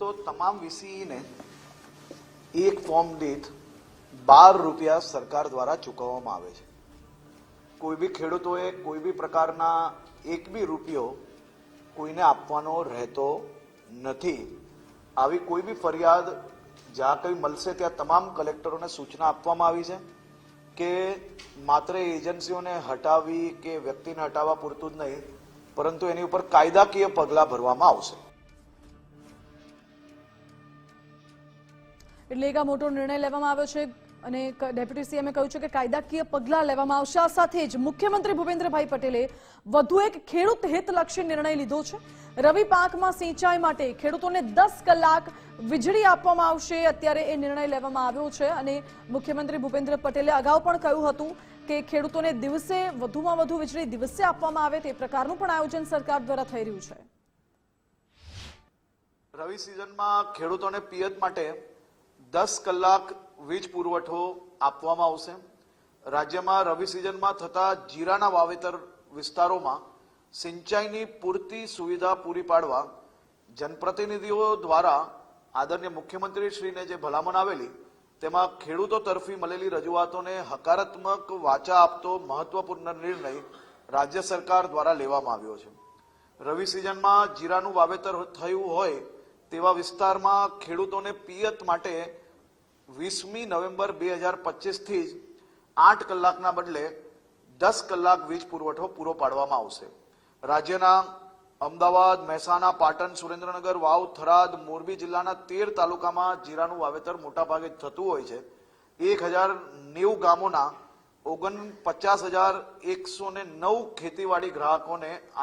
તો તમામ વીસીઈને એક ફોર્મ દીઠ બાર રૂપિયા સરકાર દ્વારા ચૂકવવામાં આવે છે. કોઈ બી ખેડૂતોએ કોઈ બી પ્રકારના એક બી રૂપિયો કોઈને આપવાનો રહેતો નથી. આવી કોઈ બી ફરિયાદ જ્યાં કંઈ મળશે ત્યાં તમામ કલેક્ટરોને સૂચના આપવામાં આવી છે કે માત્ર એજન્સીઓને હટાવી કે વ્યક્તિને હટાવવા પૂરતું જ નહીં, પરંતુ એની ઉપર કાયદાકીય પગલાં ભરવામાં આવશે. એટલે એક આ મોટો નિર્ણય લેવામાં આવ્યો છે અને ડેપ્યુટી સીએમએ કહ્યું છે કે કાયદાકીય પગલાં લેવામાં આવશે. આ સાથે જ મુખ્યમંત્રી ભૂપેન્દ્રભાઈ પટેલે વધુ એક ખેડૂત હિતલક્ષી નિર્ણય લીધો છે. રવિ પાકમાં સિંચાઈ માટે ખેડૂતોને દસ કલાક વીજળી આપવામાં આવશે. અત્યારે એ નિર્ણય લેવામાં આવ્યો છે અને મુખ્યમંત્રી ભૂપેન્દ્ર પટેલે અગાઉ પણ કહ્યું હતું કે ખેડૂતોને દિવસે વધુમાં વધુ વીજળી દિવસે આપવામાં આવે તે પ્રકારનું પણ આયોજન સરકાર દ્વારા થઈ રહ્યું છે. રવિ સિઝનમાં ખેડૂતોને પિયત માટે દસ કલાક વીજ પુરવઠો આપવામાં આવશે. રાજ્યમાં રવિ સિઝનમાં થતા જીરાના વાવેતર વિસ્તારોમાં સિંચાઈની પૂરતી સુવિધા પૂરી પાડવા જનપ્રતિનિધિઓ દ્વારા આદરણીય મુખ્યમંત્રી શ્રીને જે ભલામણ આવેલી, તેમાં ખેડૂતો તરફી મળેલી રજૂઆતોને હકારાત્મક વાચા આપતો મહત્વપૂર્ણ નિર્ણય રાજ્ય સરકાર દ્વારા લેવામાં આવ્યો છે. રવિ સિઝનમાં જીરાનું વાવેતર થયું હોય તેવા વિસ્તારમાં ખેડૂતોને પિયત માટે વીસમી નવેમ્બર બે હજાર પચીસથી જ આઠ કલાકના બદલે દસ કલાક વીજ પુરવઠો પૂરો પાડવામાં આવશે. રાજ્યના અમદાવાદ, મહેસાણા, પાટણ, સુરેન્દ્રનગર, વાવ, થરાદ, મોરબી જિલ્લાના તેર તાલુકામાં જીરાનું વાવેતર મોટાભાગે થતું હોય છે. એક હજાર નેવું ગામોના ઓગણ પચાસ હજાર એકસો ને નવ ખેતીવાડી ગ્રાહકોને